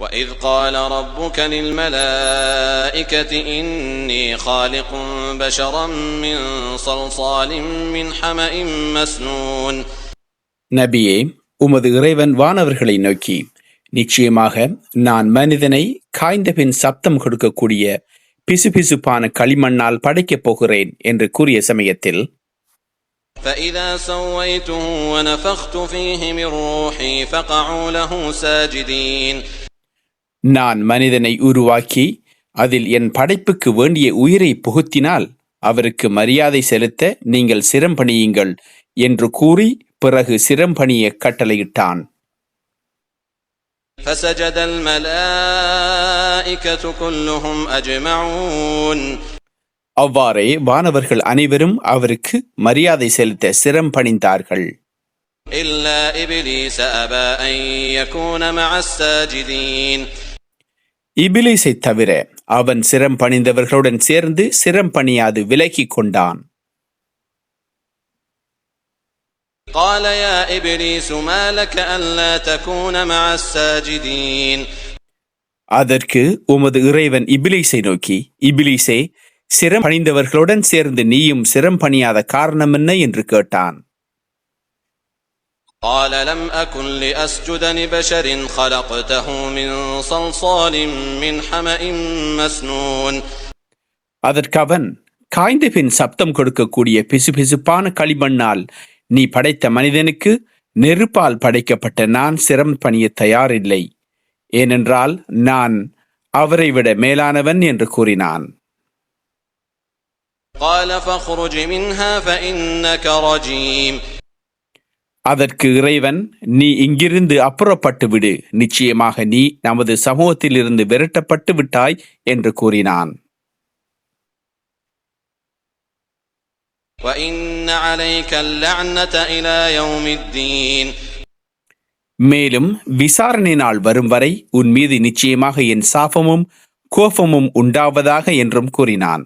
وإذ قال ربك للملائكة إني خالق بشرا من صلصال من حمأ مسنون நபியே உமது இறைவன் வானவர்களை நோக்கி நிச்சயமாக நான் மனிதனை காய்ந்த பின் சப்தம் கொடுக்கக்கூடிய பிசுபிசுப்பான களிமண்ணால் படைக்கப் போகிறேன் என்று கூறிய சமயத்தில் فإذا سويته ونفخت فيه من روحي فقعوا له ساجدين நான் மனிதனை உருவாக்கி அதில் என் படைப்புக்கு வேண்டிய உயிரை புகுத்தினால் அவருக்கு மரியாதை செலுத்த நீங்கள் சிரம்பணியுங்கள் என்று கூறி பிறகு சிரம்பணிய கட்டளையிட்டான் فسجد الملائكة كلهم أجمعون அவ்வாறே வானவர்கள் அனைவரும் அவருக்கு மரியாதை செலுத்த சிரம் பணிந்தார்கள் إلا إبليس أبى أن يكون مع الساجدين இபிலிஸை தவிர அவன் சிரம் பணிந்தவர்களுடன் சேர்ந்து சிரம் பணியாது விலகிக் கொண்டான் قال يا إبليس ما لك ألا تكون مع الساجدين அதற்கு உமது இறைவன் இபிலிஸை நோக்கி இபிலிஸே சிரம் பணிந்தவர்களுடன் சேர்ந்து நீயும் சிரம் பணியாத காரணம் என்ன என்று கேட்டான் قال لم أكن لأسجد لبشر خلقته من صلصال من حمأ مسنون அதற்கு அவன் காய்ந்த பின் சப்தம் கொடுக்கக்கூடிய பிசுபிசுப்பான களிமண்ணால் நீ படைத்த மனிதனுக்கு நெருப்பால் படைக்கப்பட்ட நான் சிரம் பணிய தயாரில்லை ஏனென்றால் நான் அவரை விட மேலானவன் என்று கூறினான் قال فاخرج منها فإنك رجيم அதற்கு இறைவன் நீ இங்கிருந்து அப்புறப்பட்டு விடு நிச்சயமாக நீ நமது சமூகத்திலிருந்து விரட்டப்பட்டு விட்டாய் என்று கூறினான் وإن عليك اللعنة إلى يوم الدين மேலும் விசாரணை நாள் வரும் வரை உன் மீது நிச்சயமாக என் சாபமும் கோபமும் உண்டாவதாக என்றும் கூறினான்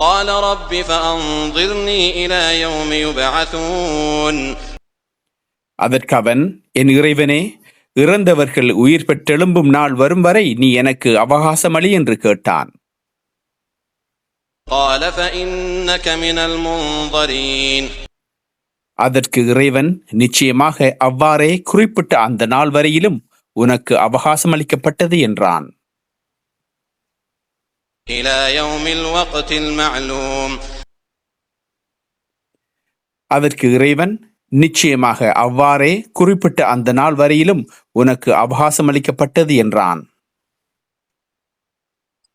قال رب فأنظرني إلى يوم يبعثون அதற்கு அவன் என் இறைவனே இறந்தவர்கள் உயிர் பெற்றெழும்பும் நாள் வரும் வரை நீ எனக்கு அவகாசமளி என்று கேட்டான். அதற்கு இறைவன் நிச்சயமாக அவ்வாறே குறிப்பிட்ட அந்த நாள் வரையிலும் உனக்கு அவகாசம் அளிக்கப்பட்டது என்றான் அதற்கு இறைவன் நிச்சயமாக அவ்வாறே குறிப்பிட்ட அந்த நாள் வரையிலும் உனக்கு அவகாசம் அளிக்கப்பட்டது என்றான்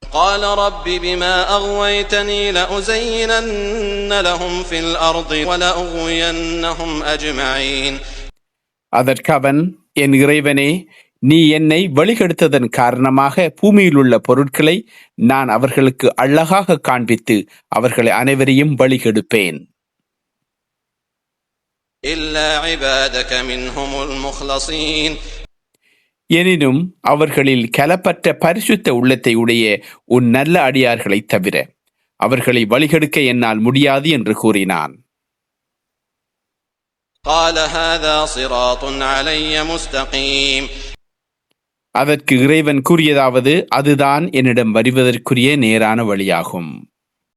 قال رب بما أغويتني لأزينن لهم في الأرض ولأغوينهم أجمعين அதற்கு அவன் என் இறைவனே நீ என்னை வழிகெடுத்ததன் காரணமாக பூமியில் உள்ள பொருட்களை நான் அவர்களுக்கு அழகாக காண்பித்து அவர்களை அனைவரையும் வழிகெடுப்பேன் எனினும் அவர்களில் கலப்பற்ற பரிசுத்த உள்ளத்தை உடைய உன் நல்ல அடியார்களை தவிர அவர்களை வழிகெடுக்க என்னால் முடியாது என்று கூறினான். அதற்கு இறைவன் கூறியதாவது அதுதான் என்னிடம் வருவதற்குரிய நேரான வழியாகும்.